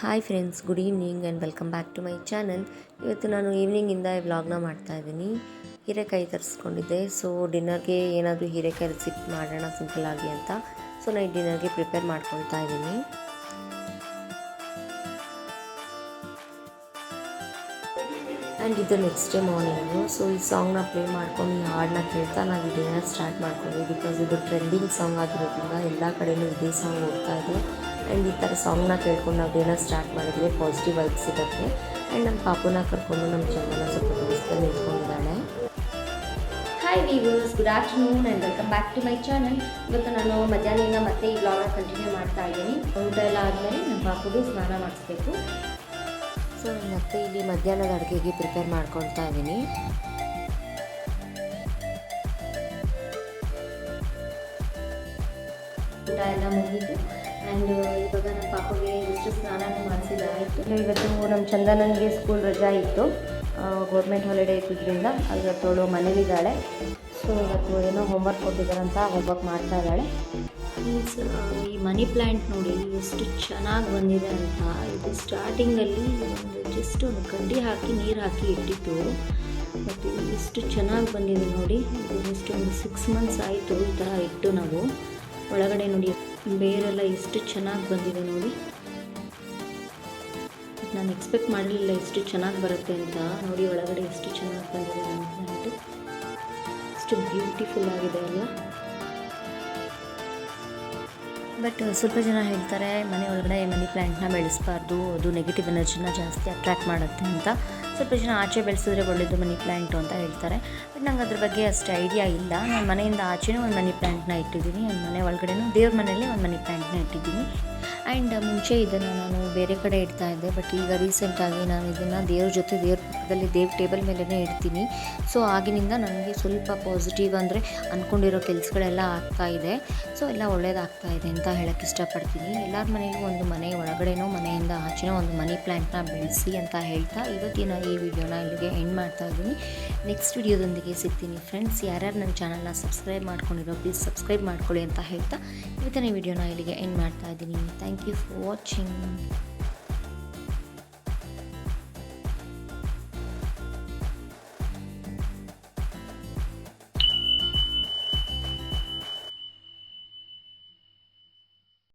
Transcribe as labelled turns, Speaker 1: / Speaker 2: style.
Speaker 1: Hi friends good evening and welcome back to my channel ಇವತ್ತು ನಾನು ಈವ್ನಿಂಗಿಂದ ವ್ಲಾಗ್ನ ಮಾಡ್ತಾ ಇದ್ದೀನಿ. ಹೀರೆಕಾಯಿ ತರಿಸ್ಕೊಂಡಿದ್ದೆ. ಸೊ ಡಿನ್ನರ್ಗೆ ಏನಾದರೂ ಹೀರೆಕಾಯಿ ರೆಸಿಪಿ ಮಾಡೋಣ ಸಿಂಪಲ್ಲಾಗಿ ಅಂತ. ಸೊ ನಾನು ಡಿನ್ನರ್ಗೆ ಪ್ರಿಪೇರ್ ಮಾಡ್ಕೊಳ್ತಾ ಇದ್ದೀನಿ. ಆ್ಯಂಡ್ ಇದು ನೆಕ್ಸ್ಟ್ ಡೇ ಮಾರ್ನಿಂಗು ಸೊ ಈ ಸಾಂಗ್ನ ಪ್ಲೇ ಮಾಡ್ಕೊಂಡು ಈ ಹಾಡನ್ನ ಕೇಳ್ತಾ ನಾವು ಈ ಡಿನ್ನರ್ ಸ್ಟಾರ್ಟ್ ಮಾಡ್ಕೊಂಡ್ವಿ ಬಿಕಾಸ್ ಇದು ಟ್ರೆಂಡಿಂಗ್ ಸಾಂಗ್ ಆಗಿರೋದ್ರಿಂದ ಎಲ್ಲ ಕಡೆಯೂ ಇದೇ ಸಾಂಗ್ ಓಡ್ತಾ ಇದೆ ಆ್ಯಂಡ್ ಈ ಥರ ಸಾಂಗ್ನ ಕೇಳ್ಕೊಂಡು ನಾವು ಏನೋ ಸ್ಟಾರ್ಟ್ ಮಾಡಿದ್ರೆ ಪಾಸಿಟಿವ್ ವೈಬ್ಸ್ ಸಿಗುತ್ತೆ. ಆ್ಯಂಡ್ ನಮ್ಮ ಪಾಪುನ ಕರ್ಕೊಂಡು ನಮ್ಮ ಚಂದನ ಸ್ವಲ್ಪ ದೂರದಲ್ಲಿ ನಿಂತ್ಕೊಂಡಿದ್ದಾಳೆ. Hi viewers good afternoon and welcome back to my channel ಇವತ್ತು ನಾನು ಮಧ್ಯಾಹ್ನದಿಂದ ಮತ್ತೆ ಈ ಬ್ಲಾಗ್ನ ಕಂಟಿನ್ಯೂ ಮಾಡ್ತಾ ಇದ್ದೀನಿ. ಊಟ ಎಲ್ಲ ಆದಮೇಲೆ ನಮ್ಮ ಪಾಪುಗೆ ಸ್ನಾನ ಮಾಡಿಸ್ಬೇಕು. ಸೊ ಮತ್ತೆ ಇಲ್ಲಿ ಮಧ್ಯಾಹ್ನದ ಅಡುಗೆಗೆ ಪ್ರಿಪೇರ್ ಮಾಡ್ಕೊಳ್ತಾ ಇದ್ದೀನಿ. ಊಟ ಎಲ್ಲ ಮುಗೀತು. ಆ್ಯಂಡ್ ಇವಾಗ ನನ್ನ ಪಾಪಗೆ ಎಷ್ಟು ಸ್ನಾನನೂ ಮಾಡಿಸಿದಾಯಿತು ಇವತ್ತು ನಮ್ಮ ಚಂದನನಿಗೆ ಸ್ಕೂಲ್ ರಜಾ ಇತ್ತು. ಗೌರ್ಮೆಂಟ್ ಹಾಲಿಡೇ ಇದ್ದಿದ್ದರಿಂದ ಇವತ್ತು ಅವಳು ಮನೇಲಿದ್ದಾಳೆ. ಸೊ ಇವತ್ತು ಏನೋ ಹೋಮ್ವರ್ಕ್ ಕೊಟ್ಟಿದ್ದಾರಂತ ಹೋಮ್ವರ್ಕ್ ಮಾಡ್ತಾ ಇದ್ದಾಳೆ. ಈ ಮನಿ ಪ್ಲ್ಯಾಂಟ್ ನೋಡಿ ಎಷ್ಟು ಚೆನ್ನಾಗಿ ಬಂದಿದೆ ಅಂತ. ಇದು ಸ್ಟಾರ್ಟಿಂಗಲ್ಲಿ ಒಂದು ಜಸ್ಟ್ ಒಂದು ಕಡ್ಡಿ ಹಾಕಿ ನೀರು ಹಾಕಿ ಇಟ್ಟಿತ್ತು. ಮತ್ತು ಎಷ್ಟು ಚೆನ್ನಾಗಿ ಬಂದಿದೆ ನೋಡಿ. ಇದು ಎಷ್ಟು ಒಂದು ಸಿಕ್ಸ್ ಮಂತ್ಸ್ ಆಯಿತು ಈ ಥರ ಇಟ್ಟು ನಾವು. ಒಳಗಡೆ ನೋಡಿ. ಬೇರೆಲ್ಲ ಎಷ್ಟು ಚೆನ್ನಾಗಿ ಬಂದಿದೆ ನೋಡಿ. ನಾನು ಎಕ್ಸ್ಪೆಕ್ಟ್ ಮಾಡಲಿಲ್ಲ ಎಷ್ಟು ಚೆನ್ನಾಗಿ ಬರುತ್ತೆ ಅಂತ. ನೋಡಿ ಒಳಗಡೆ ಎಷ್ಟು ಚೆನ್ನಾಗಿ ಬಂದಿದೆ ಅಂತ ಎಷ್ಟು ಬ್ಯೂಟಿಫುಲ್ ಆಗಿದೆ ಅಲ್ಲ ಬಟ್ ಸ್ವಲ್ಪ ಜನ ಹೇಳ್ತಾರೆ, ಮನೆ ಒಳಗಡೆ ಮನಿ ಪ್ಲ್ಯಾಂಟ್ನ ಬೆಳೆಸಬಾರ್ದು. ಅದು ನೆಗೆಟಿವ್ ಎನರ್ಜಿನ ಜಾಸ್ತಿ ಅಟ್ರ್ಯಾಕ್ಟ್ ಮಾಡುತ್ತೆ ಅಂತ. ಸ್ವಲ್ಪ ಜನ ಆಚೆ ಬೆಳೆಸಿದ್ರೆ ಒಳ್ಳೆಯದು ಮನಿ ಪ್ಲ್ಯಾಂಟು ಅಂತ ಹೇಳ್ತಾರೆ. ಬಟ್ ನಂಗೆ ಅದ್ರ ಬಗ್ಗೆ ಅಷ್ಟು ಐಡಿಯಾ ಇಲ್ಲ. ನಾನು ಮನೆಯಿಂದ ಆಚೆನೂ ಒಂದು ಮನಿ ಪ್ಲ್ಯಾಂಟ್ನ ಇಟ್ಟಿದ್ದೀನಿ. ಒಂದು ಮನೆ ಒಳಗಡೆನೂ ದೇವ್ರ ಮನೆಯಲ್ಲೇ ಒಂದು ಮನಿ ಪ್ಲ್ಯಾಂಟ್ನ ಇಟ್ಟಿದ್ದೀನಿ. ಆ್ಯಂಡ್ ಮುಂಚೆ ಇದನ್ನು ನಾನು ಬೇರೆ ಕಡೆ ಇಡ್ತಾ ಇದ್ದೆ. ಬಟ್ ಈಗ ರೀಸೆಂಟಾಗಿ ನಾನು ಇದನ್ನು ದೇವ್ರ ಜೊತೆ ದೇವ್ರ ಪಕ್ಕದಲ್ಲಿ ದೇವ್ರ ಟೇಬಲ್ ಮೇಲೇ ಇಡ್ತೀನಿ. ಸೊ ಆಗಿನಿಂದ ನನಗೆ ಸ್ವಲ್ಪ ಪಾಸಿಟಿವ್ ಅಂದರೆ ಅಂದ್ಕೊಂಡಿರೋ ಕೆಲಸಗಳೆಲ್ಲ ಆಗ್ತಾ ಇದೆ. ಸೊ ಎಲ್ಲ ಒಳ್ಳೇದಾಗ್ತಾ ಇದೆ ಅಂತ ಹೇಳೋಕ್ಕೆ ಇಷ್ಟಪಡ್ತೀನಿ. ಎಲ್ಲರ ಮನೆಯಲ್ಲೂ ಒಂದು ಮನೆ ಒಳಗಡೆನೋ ಮನೆಯಿಂದ ಆಚೆನೋ ಒಂದು ಮನಿ ಪ್ಲ್ಯಾಂಟ್ನ ಬೆಳೆಸಿ ಅಂತ ಹೇಳ್ತಾ ಇವತ್ತಿನ ಈ ವಿಡಿಯೋನ ಇಲ್ಲಿಗೆ ಎಂಡ್ ಮಾಡ್ತಾ ಇದ್ದೀನಿ. ನೆಕ್ಸ್ಟ್ ವಿಡಿಯೋದೊಂದಿಗೆ ಸಿಗ್ತೀನಿ. ಫ್ರೆಂಡ್ಸ್ ಯಾರ್ಯಾರು ನನ್ನ ಚಾನಲ್ನ ಸಬ್ಸ್ಕ್ರೈಬ್ ಮಾಡ್ಕೊಂಡಿರೋ ಪ್ಲೀಸ್ ಸಬ್ಸ್ಕ್ರೈಬ್ ಮಾಡ್ಕೊಳ್ಳಿ ಅಂತ ಹೇಳ್ತಾ ಇವತ್ತಿನ ವಿಡಿಯೋನ ಇಲ್ಲಿಗೆ ಎಂಡ್ ಮಾಡ್ತಾ ಇದ್ದೀನಿ. Thank you for watching